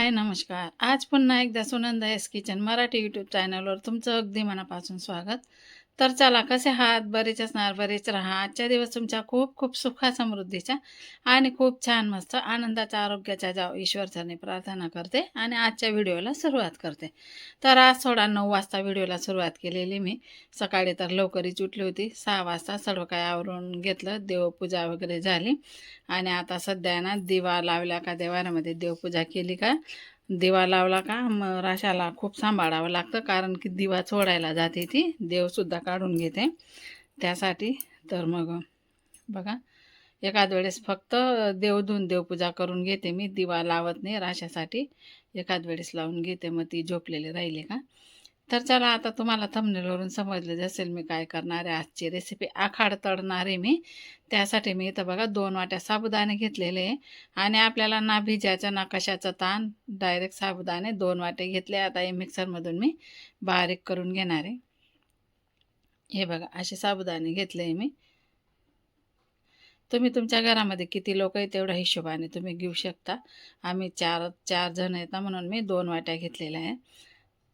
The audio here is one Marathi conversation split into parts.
हाय नमस्कार. आज पुन्हा एकदा Sunanda S kitchen Marathi YouTube चॅनलवर तुमचं अगदी मनापासून स्वागत. तर चला कसे आहात? बरेच असणार बरेच राहा. आजच्या दिवस तुमच्या खूप खूप सुखा समृद्धीच्या आणि खूप छान मस्त आनंदाच्या आरोग्याच्या जाव ईश्वरचरणी प्रार्थना करते आणि आजच्या व्हिडिओला सुरुवात करते. तर आज थोडा नऊ वाजता व्हिडिओला सुरुवात केलेली मी. सकाळी तर लवकरच उठली होती. सहा वाजता सर्व काय आवरून घेतलं. देवपूजा वगैरे झाली. आणि आता सध्या ना दिवा लावल्या का देवाऱ्यामध्ये देवपूजा केली का? दिवा लावला का मग राशाला खूप सांभाळावं लागतं कारण की दिवा सोडायला जाते ती. देवसुद्धा काढून घेते. त्यासाठी तर मग बघा एखाद वेळेस फक्त देवधून देवपूजा करून घेते मी. दिवा लावत नाही राशासाठी. एखाद वेळेस लावून घेते मग ती झोपलेली राहिली का? तर चला आता तुम्हाला थंबनेलवरून समजलेच असेल मी काय करणार आहे. आजची रेसिपी आखाड तळणार आहे मी. त्यासाठी मी इथं बघा दोन वाट्या साबुदाणे घेतलेले आहे. आणि आपल्याला ना भिजायचं ना कशाचं ताण डायरेक्ट साबुदाणे दोन वाटे घेतले आता हे मिक्सरमधून मी बारीक करून घेणार आहे. हे बघा असे साबुदाणे घेतले आहे मी. तुम्ही तुमच्या घरामध्ये किती लोक आहेत तेवढ्या हिशोबाने तुम्ही घेऊ शकता. आम्ही चार चार जण आहेत म्हणून मी दोन वाट्या घेतलेल्या आहे.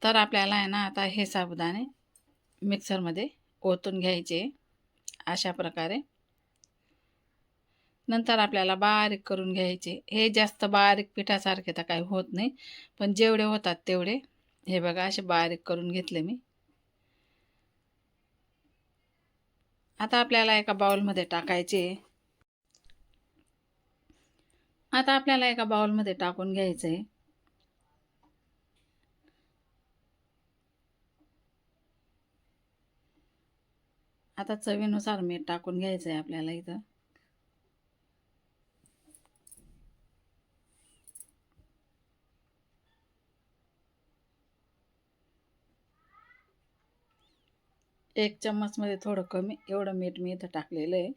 तर आपल्याला आहे ना आता हे साबुदाणे मिक्सरमध्ये ओतून घ्यायचे अशा प्रकारे. नंतर आपल्याला बारीक करून घ्यायचे. हे जास्त बारीक पिठासारखे तर काही होत नाही पण जेवढे होतात तेवढे. हे बघा असे बारीक करून घेतले मी. आता आपल्याला एका बाउलमध्ये टाकायचे. आता आपल्याला एका बाउलमध्ये टाकून घ्यायचं. आहे आता चवीनुसार मीठ टाकून घ्यायचं आहे आपल्याला इथं. एक चम्मचमध्ये थोडं कमी एवढं मीठ मी इथं टाकलेलं आहे.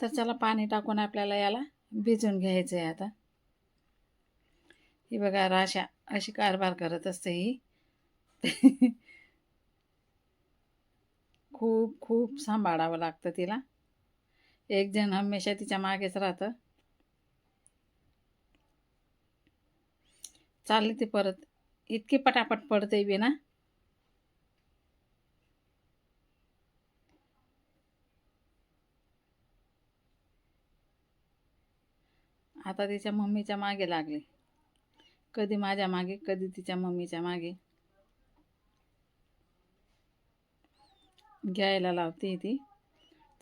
तर चला पाणी टाकून आपल्याला याला भिजून घ्यायचं आहे आता. ही बघा राशा अशी कारभार करत असते ही. खूप खूप सांभाळावं लागतं तिला. एक जण हमेशा तिच्या मागेच राहतं. चालली ती परत. इतकी पटापट पडते बी ना. आता तिच्या मम्मीच्या मागे लागली. कधी माझ्या मागे कधी तिच्या मम्मीच्या मागे. घ्यायला लावते ती.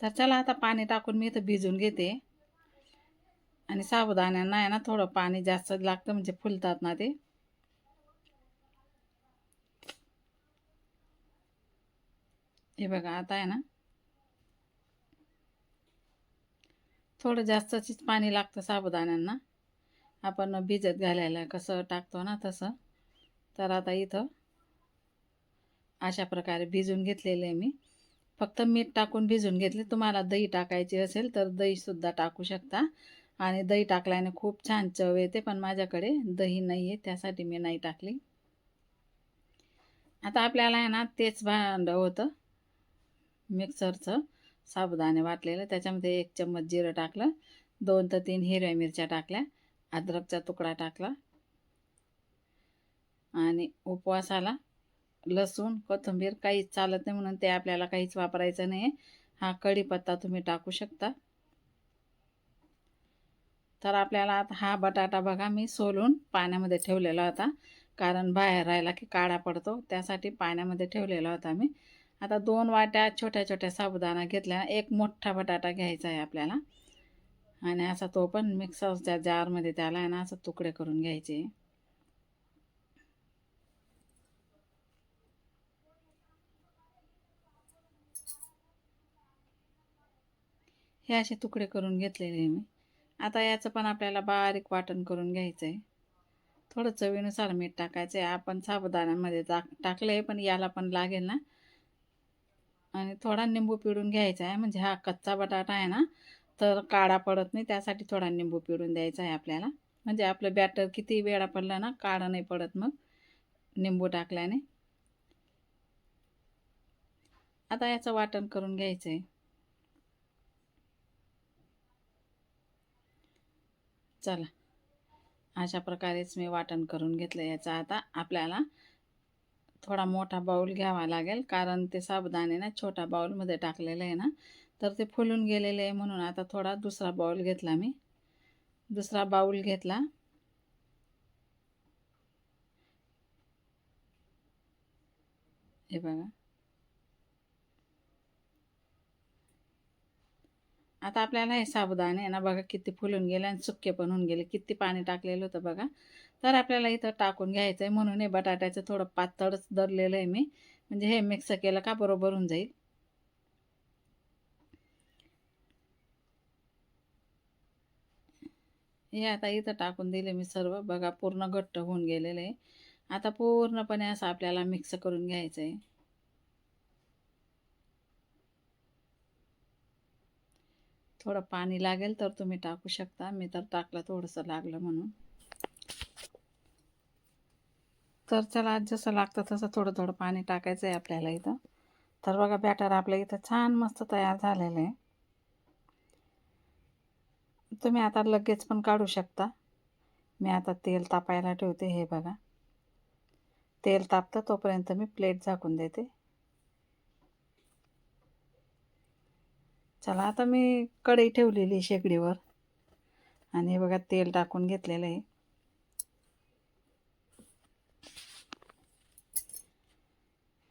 तर चला आता पाणी टाकून मी इथं भिजून घेते. आणि साबुदाण्यांना आहे ना थोडं पाणी जास्त लागतं म्हणजे फुलतात ना ते. हे बघा आता आहे ना. थोडं जास्तच पाणी लागतं साबुदाण्यांना. आपण भिजत घालायला कसं टाकतो ना तसं. तर आता इथं अशा प्रकारे भिजून घेतलेले आहे मी. फक्त मीठ टाकून भिजून घेतले. तुम्हाला दही टाकायची असेल तर दहीसुद्धा टाकू शकता. आणि दही टाकल्याने खूप छान चव येते पण माझ्याकडे दही नाही आहे त्यासाठी मी नाही टाकली. आता आपल्याला आहे ना तेच भांडं होतं. मिक्सरचं साबुदाणे वाटलेलं. त्याच्यामध्ये एक चम्मच जिरं टाकलं. दोन तर तीन हिरव्या मिरच्या टाकल्या. अद्रकचा तुकडा टाकला. आणि उपवासाला लसूण कोथिंबीर काहीच चालत नाही म्हणून ते आपल्याला काहीच वापरायचं नाही हा कढीपत्ता तुम्ही टाकू शकता. तर आपल्याला आता हा बटाटा बघा मी सोलून पाण्यामध्ये ठेवलेला होता. कारण बाहेर राहिला की काळा पडतो. त्यासाठी पाण्यामध्ये ठेवलेला होता मी. आता दोन वाट्या छोट्या छोट्या साबुदाणा घेतल्या. एक मोठा बटाटा घ्यायचा आहे आपल्याला. आणि असा तो पण मिक्सरच्या जारमध्ये त्याला आहे ना असं तुकडे करून घ्यायचे. हे असे तुकडे करून घेतलेले मी. आता याचं पण आपल्याला बारीक वाटण करून घ्यायचं आहे थोडं चवीनुसार मीठ टाकायचं आहे आपण साबुदाण्यामध्ये टाक टाकलं आहे पण याला पण लागेल ना. आणि थोडा निंबू पिळून घ्यायचा आहे. म्हणजे हा कच्चा बटाटा आहे ना तर काळा पडत नाही. त्यासाठी थोडा निंबू पिळून द्यायचा आहे आपल्याला. म्हणजे आपलं बॅटर किती वेळा पडलं ना काढा नाही पडत मग. निंबू टाकल्याने. आता याचं वाटण करून घ्यायचं आहे चला. अशा प्रकारेच मी वाटण करून घेतलं याचा आता. आपल्याला थोडा मोठा बाऊल घ्यावा लागेल. कारण ते साबुदाणे ना छोट्या बाऊलमध्ये टाकलेलं आहे ना. तर ते फुलून गेलेले आहे म्हणून आता थोडा दुसरा बाऊल घेतला मी. दुसरा बाऊल घेतला. हे बघा. आता आपल्याला हे साबुदाणे ना बघा किती फुलून गेले आणि सुक्के पण होऊन गेले. किती पाणी टाकलेलं होतं बघा. तर आपल्याला इथं टाकून घ्यायचं आहे म्हणून हे बटाट्याचं थोडं पातळच धरलेलं आहे मी. म्हणजे हे मिक्स केलं का बरोबर होऊन जाईल. हे आता इथं टाकून दिले मी सर्व. बघा पूर्ण घट्ट होऊन गेलेलं आहे. आता पूर्णपणे असं आपल्याला मिक्स करून घ्यायचं आहे थोडं पाणी लागेल तर तुम्ही टाकू शकता. मी तर टाकलं थोडंसं लागलं म्हणून. तर चला जसं लागतं तसं थोडं थोडं पाणी टाकायचं आहे आपल्याला इथं. तर बघा बॅटर आपल्या इथं छान मस्त तयार झालेलं आहे. तुम्ही आता लगेच पण काढू शकता. मी आता तेल तापायला ठेवते हे बघा. तेल तापतं तोपर्यंत मी प्लेट झाकून देते. चला आता मी कढई ठेवलेली शेगडीवर. आणि हे बघा तेल टाकून घेतलेलं आहे.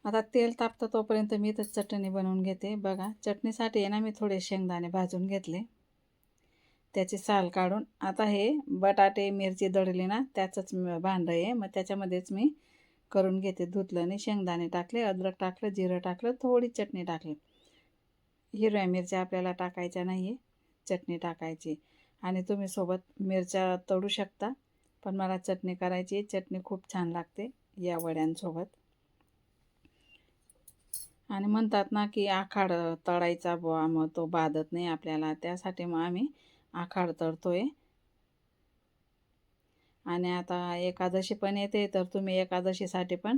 आता तेल तापतं तोपर्यंत मी इथं चटणी बनवून घेते. बघा चटणीसाठी आहे ना मी थोडे शेंगदाणे भाजून घेतले. त्याची साल काढून आता हे बटाटे मिरची दळली ना त्याचंच भांडं आहे. मग त्याच्यामध्येच मी करून घेते. धुतलं आणि शेंगदाणे टाकले अद्रक टाकलं जिरं टाकलं थोडी चटणी टाकली. हिरव्या मिरच्या आपल्याला टाकायच्या नाही आहे चटणी टाकायची. आणि तुम्ही सोबत मिरच्या तळू शकता. पण मला चटणी करायची चटणी खूप छान लागते या वड्यांसोबत. आणि म्हणतात ना की आखाड तळायचा बुवा मग तो बाधत नाही आपल्याला. त्यासाठी मग आम्ही आखाड तळतोय. आणि आता एकादशी पण येते तर तुम्ही एकादशीसाठी पण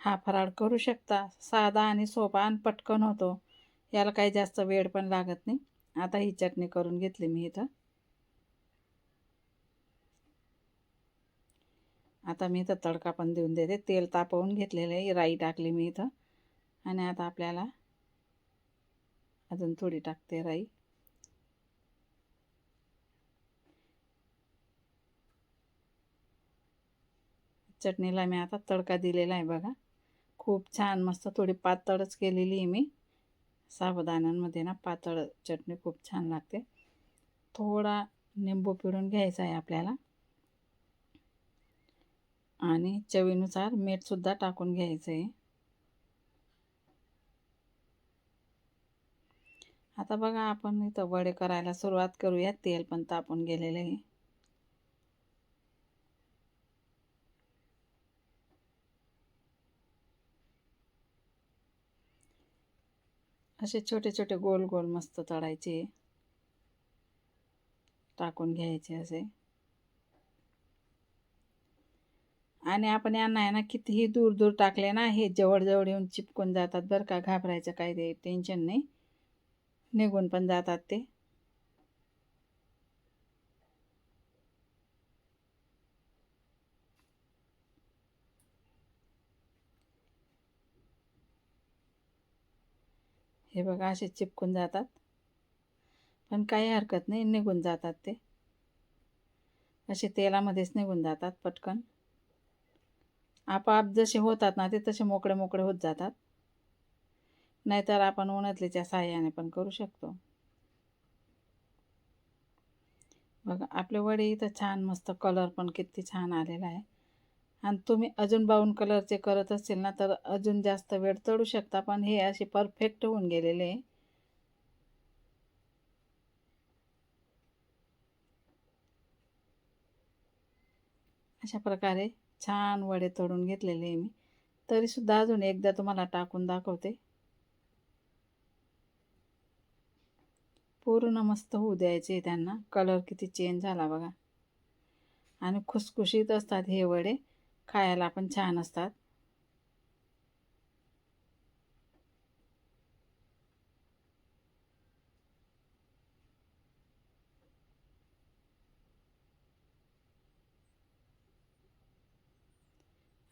हा फराळ करू शकता. साधा आणि सोपा आणि पटकन होतो. याला काही जास्त वेळ पण लागत नाही. आता ही चटणी करून घेतली मी इथं. आता मी इथं तडका पण देऊन देते. तेल तापवून घेतलेलं आहे. राई टाकली मी इथं. आणि आता आपल्याला अजून थोडी टाकते राई. चटणीला मी आता तडका दिलेला आहे बघा. खूप छान मस्त थोडी पातळच केलेली आहे मी. साबुदाण्यांमध्ये ना पातळ चटणी खूप छान लागते. थोडा निंबू पिळून घ्यायचा आहे आपल्याला. आणि चवीनुसार मीठसुद्धा टाकून घ्यायचं आहे. आता बघा आपण इथं वडे करायला सुरुवात करूया. तेल पण तापून गेलेलं आहे. असे छोटे छोटे गोल गोल मस्त तळायचे. टाकून घ्यायचे असे. आणि आपण यांना आहे ना कितीही दूर दूर टाकले ना हे जवळजवळ येऊन चिपकून जातात बरं का घाबरायचं काही ते टेन्शन नाही. निघून पण जातात ते. हे बघा असे चिपकून जातात. पण काही हरकत नाही निघून जातात ते. असे तेलामध्येच निघून जातात पटकन. आपाप जसे होतात ना ते तसे मोकळे मोकळे होत जातात. नाहीतर आपण उन्हातलीच्या साह्याने पण करू शकतो. बघा आपले वडे इथं छान मस्त कलर पण किती छान आलेला आहे. आणि तुम्ही अजून बाऊन कलरचे करत असेल ना तर अजून जास्त वेळ चढू शकता. पण हे असे परफेक्ट होऊन गेलेले आहे. अशा प्रकारे छान वडे तळून घेतलेले आहे मी. तरीसुद्धा अजून एकदा तुम्हाला टाकून दाखवते. पूर्ण मस्त होऊ द्यायचे त्यांना. कलर किती चेंज झाला बघा. आणि खुसखुशीत असतात हे वडे. खायला पण छान असतात.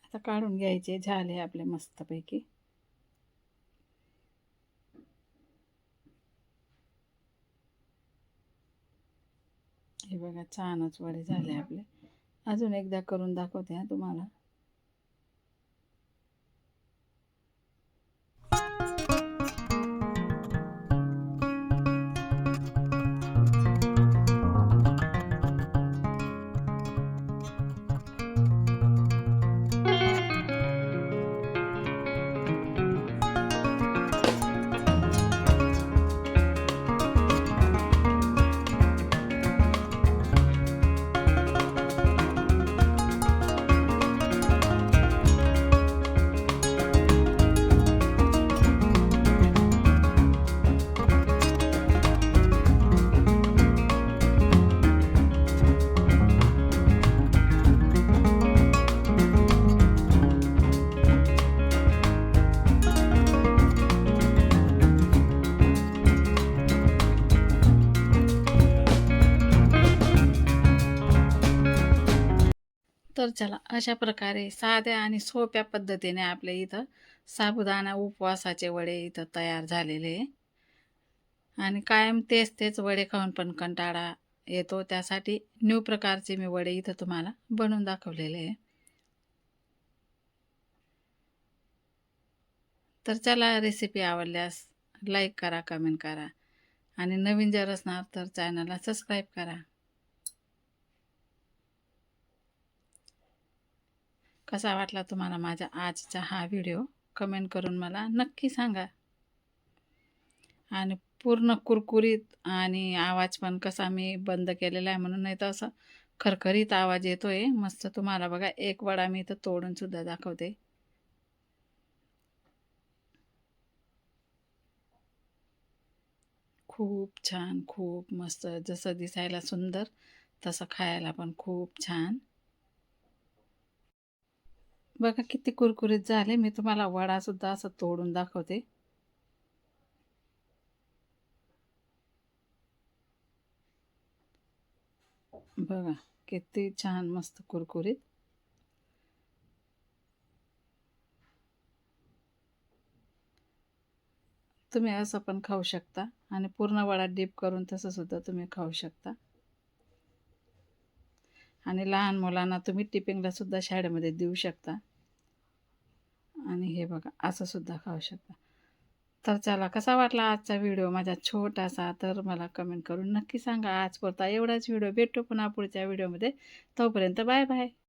आता काढून घ्यायचे झाले आपले मस्तपैकी. हे बघा छानच वडे झाले आपले. अजून एकदा करून दाखवते हा तुम्हाला. तर चला अशा प्रकारे साध्या आणि सोप्या पद्धतीने आपल्या इथं साबुदाणा उपवासाचे वडे इथं तयार झालेले आहे. आणि कायम तेच तेच वडे खाऊन पण कंटाळा येतो. त्यासाठी न्यू प्रकारचे मी वडे इथं तुम्हाला बनवून दाखवलेले आहे. तर चला रेसिपी आवडल्यास लाईक करा कमेंट करा. आणि नवीन जर असणार तर चॅनलला सबस्क्राईब करा. कसा वाटला तुम्हाला माझा आजचा हा व्हिडिओ? कमेंट करून मला नक्की सांगा. आणि पूर्ण कुरकुरीत आणि आवाज पण कसा मी बंद केलेला आहे म्हणून नाही तर असं खरखरीत आवाज येतो आहे मस्त तुम्हाला बघा एक वडा मी इथं तोडूनसुद्धा दाखवते. खूप छान खूप मस्त जसं दिसायला सुंदर तसं खायला पण खूप छान. बघा किती कुरकुरीत झाले. मी तुम्हाला वडासुद्धा असं तोडून दाखवते. बघा किती छान मस्त कुरकुरीत. तुम्ही असं पण खाऊ शकता आणि पूर्ण वडा डीप करून तसंसुद्धा तुम्ही खाऊ शकता. आणि लहान मुलांना तुम्ही टिपिंगला सुद्धा शाळेमध्ये देऊ शकता. आणि हे बघा असं सुद्धा खाऊ शकता. तर चला कसा वाटला आजचा व्हिडिओ? माझा छोटासा तर मला कमेंट करून नक्की सांगा. आज पुरता एवढाच व्हिडिओ. भेटतो पुन्हा पुढच्या व्हिडिओमध्ये. तोपर्यंत बाय बाय